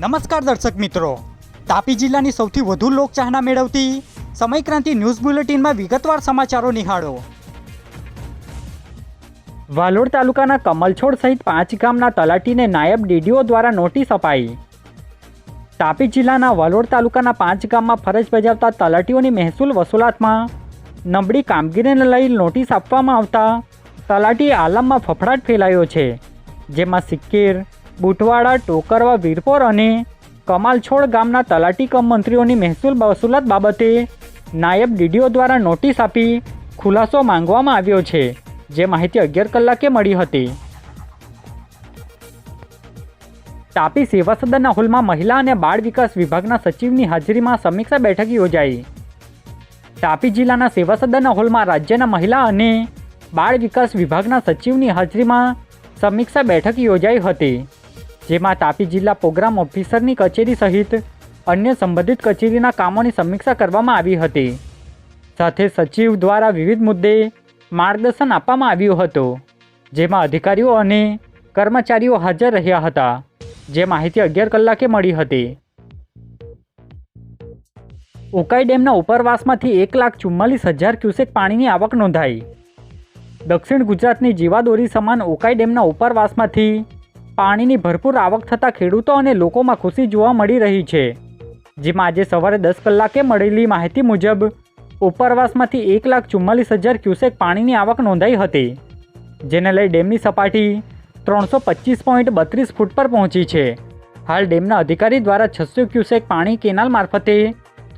નમસ્કાર દર્શક મિત્રો. તાપી જિલ્લાની સૌથી વધુ લોકચાહના મેળવતી સમયક્રાંતિ ન્યૂઝ બુલેટિનમાં વિગતવાર સમાચારો નિહાળો. વાલોડ તાલુકાના કમલછોડ સહિત પાંચ ગામના તલાટીને નાયબ ડીડીઓ દ્વારા નોટિસ અપાઈ. તાપી જિલ્લાના વાલોડ તાલુકાના પાંચ ગામમાં ફરજ બજાવતા તલાટીઓની મહેસૂલ વસૂલાતમાં નબળી કામગીરીને લઈ નોટિસ આપવામાં આવતા તલાટી આલમમાં ફફડાટ ફેલાયો છે, જેમાં સિક્કીર બુટવાડા, ટોકરવા, વીરપોર અને કમાલછોડ ગામના તલાટી કમ મંત્રીઓની મહેસૂલ વસૂલાત બાબતે નાયબ ડીડીઓ દ્વારા નોટિસ આપી ખુલાસો માંગવામાં આવ્યો છે, જે માહિતી અગિયાર કલાકે મળી હતી. તાપી સેવા સદનના હોલમાં મહિલા અને બાળ વિકાસ વિભાગના સચિવની હાજરીમાં સમીક્ષા બેઠક યોજાઈ. તાપી જિલ્લાના સેવા સદનના હોલમાં રાજ્યના મહિલા અને બાળ વિકાસ વિભાગના સચિવની હાજરીમાં સમીક્ષા બેઠક યોજાઈ હતી. જેમાં તાપી જિલ્લા પ્રોગ્રામ ઓફિસરની કચેરી સહિત અન્ય સંબંધિત કચેરીના કામોની સમીક્ષા કરવામાં આવી હતી. સાથે સચિવ દ્વારા વિવિધ મુદ્દે માર્ગદર્શન આપવામાં આવ્યું હતું, જેમાં અધિકારીઓ અને કર્મચારીઓ હાજર રહ્યા હતા, જે માહિતી અગિયાર કલાકે મળી હતી. ઉકાઈ ડેમના ઉપરવાસમાંથી એક લાખ ચુમ્માલીસ હજાર ક્યુસેક પાણીની આવક નોંધાઈ. દક્ષિણ ગુજરાતની જીવાદોરી સમાન ઉકાઈ ડેમના ઉપરવાસમાંથી પાણીની ભરપૂર આવક થતાં ખેડૂતો અને લોકોમાં ખુશી જોવા મળી રહી છે. જેમાં આજે સવારે દસ કલાકે મળેલી માહિતી મુજબ, ઉપરવાસમાંથી એક લાખ ચુમ્માલીસ હજાર ક્યુસેક પાણીની આવક નોંધાઈ હતી, જેને લઈ ડેમની સપાટી ત્રણસો પચીસ પોઈન્ટ બત્રીસ ફૂટ પર પહોંચી છે. હાલ ડેમના અધિકારી દ્વારા છસો ક્યુસેક પાણી કેનાલ મારફતે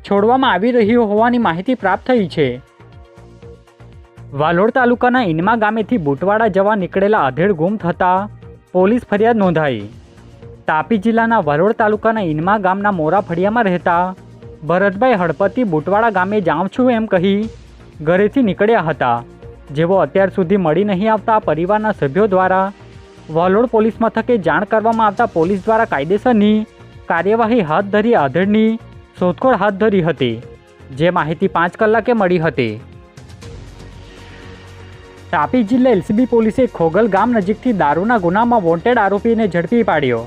છોડવામાં આવી રહ્યું હોવાની માહિતી પ્રાપ્ત થઈ છે. વાલોડ તાલુકાના ઇનમા ગામેથી બુટવાડા જવા નીકળેલા આધેડ ગુમ થતાં પોલીસ ફરિયાદ નોંધાઈ. તાપી જિલ્લાના વરોડ તાલુકાના ઇનમા ગામના મોરા ફળિયામાં રહેતા ભરતભાઈ હળપતિ બુટવાડા ગામે જાઉં છું એમ કહી ઘરેથી નીકળ્યા હતા. જેઓ અત્યાર સુધી મળી નહીં આવતા પરિવારના સભ્યો દ્વારા વલોડ પોલીસ મથકે જાણ કરવામાં આવતા પોલીસ દ્વારા કાયદેસરની કાર્યવાહી હાથ ધરી આધેડની શોધખોળ હાથ ધરી હતી. જે માહિતી પાંચ કલાકે મળી હતી. તાપી જિલ્લા એલસીબી પોલીસે ખોગલ ગામ નજીકથી દારૂના ગુનામાં વોન્ટેડ આરોપીને ઝડપી પાડ્યો.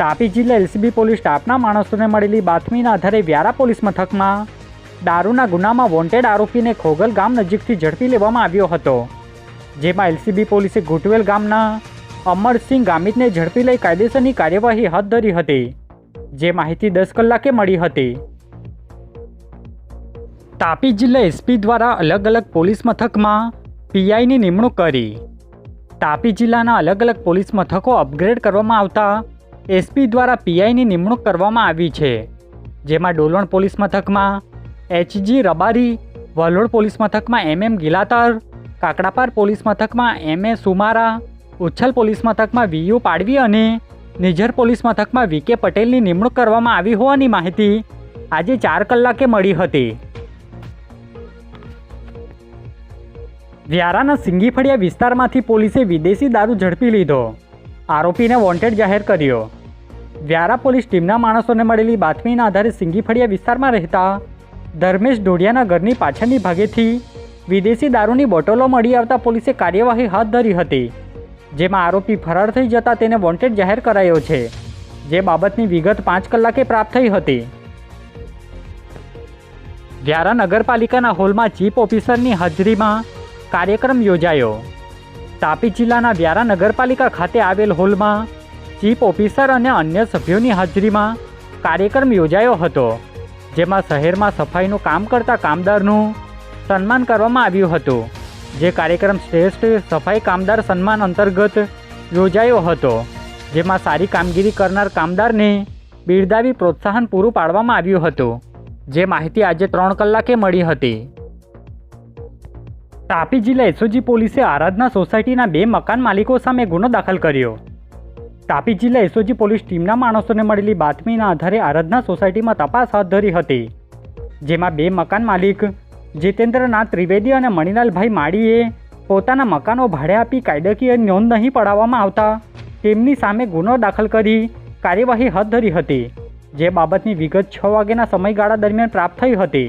તાપી જિલ્લા એલસીબી પોલીસ સ્ટાફના માણસોને મળેલી બાતમીના આધારે વ્યારા પોલીસ મથકમાં દારૂના ગુનામાં વોન્ટેડ આરોપીને ખોગલ ગામ નજીકથી ઝડપી લેવામાં આવ્યો હતો. જેમાં એલસીબી પોલીસે ગુટવેલ ગામના અમરસિંહ ગામિતને ઝડપી લઈ કાયદેસરની કાર્યવાહી હાથ ધરી હતી, જે માહિતી દસ કલાકે મળી હતી. તાપી જિલ્લા એસપી દ્વારા અલગ અલગ પોલીસ મથકમાં પીઆઈની નિમણૂક કરી. તાપી જિલ્લાના અલગ અલગ પોલીસ મથકો અપગ્રેડ કરવામાં આવતા એસપી દ્વારા પીઆઈની નિમણૂક કરવામાં આવી છે, જેમાં ડોલણ પોલીસ મથકમાં એચજી રબારી, વલોડ પોલીસ મથકમાં એમ એમ ગિલાતર, કાકડાપાર પોલીસ મથકમાં એમ એ સુમારા, ઉચ્છલ પોલીસ મથકમાં વીયુ પાડવી અને નિઝર પોલીસ મથકમાં વી કે પટેલની નિમણૂક કરવામાં આવી હોવાની માહિતી આજે ચાર કલાકે મળી હતી. વ્યારાના સિંગીફળિયા વિસ્તારમાંથી પોલીસે વિદેશી દારૂ ઝડપી લીધો. આરોપીને વોન્ટેડ જાહેર કર્યો. વ્યારા પોલીસ ટીમના માણસોને મળેલી બાતમીના આધારે સિંગીફળિયા વિસ્તારમાં રહેતા ધર્મેશ ઢોડિયાના ઘરની પાછળની ભાગેથી વિદેશી દારૂની બોટલો મળી આવતા પોલીસે કાર્યવાહી હાથ ધરી હતી, જેમાં આરોપી ફરાર થઈ જતાં તેને વોન્ટેડ જાહેર કરાયો છે, જે બાબતની વિગત પાંચ કલાકે પ્રાપ્ત થઈ હતી. વ્યારા નગરપાલિકાના હોલમાં ચીફ ઓફિસરની હાજરીમાં કાર્યક્રમ યોજાયો. તાપી જિલ્લાના વ્યારા નગરપાલિકા ખાતે આવેલ હોલમાં ચીફ ઓફિસર અને અન્ય સભ્યોની હાજરીમાં કાર્યક્રમ યોજાયો હતો, જેમાં શહેરમાં સફાઈનું કામ કરતા કામદારનું સન્માન કરવામાં આવ્યું હતું, જે કાર્યક્રમ શ્રેષ્ઠ સફાઈ કામદાર સન્માન અંતર્ગત યોજાયો હતો, જેમાં સારી કામગીરી કરનાર કામદારને બિરદાવી પ્રોત્સાહન પૂરું પાડવામાં આવ્યું હતું. જે માહિતી આજે ત્રણ કલાકે મળી હતી. તાપી જિલ્લા એસઓજી પોલીસે આરાધના સોસાયટીના બે મકાન માલિકો સામે ગુનો દાખલ કર્યો. તાપી જિલ્લા એસઓજી પોલીસ ટીમના માણસોને મળેલી બાતમીના આધારે આરાધના સોસાયટીમાં તપાસ હાથ ધરી હતી. જેમાં બે મકાન માલિક, જીતેન્દ્રનાથ ત્રિવેદી અને મણિલાલભાઈ માળીએ પોતાના મકાનો ભાડે આપી કાયદાકીય નોંધ નહીં પડાવવામાં આવતા તેમની સામે ગુનો દાખલ કરી કાર્યવાહી હાથ ધરી હતી, જે બાબતની વિગત છ વાગ્યાના સમયગાળા દરમિયાન પ્રાપ્ત થઈ હતી.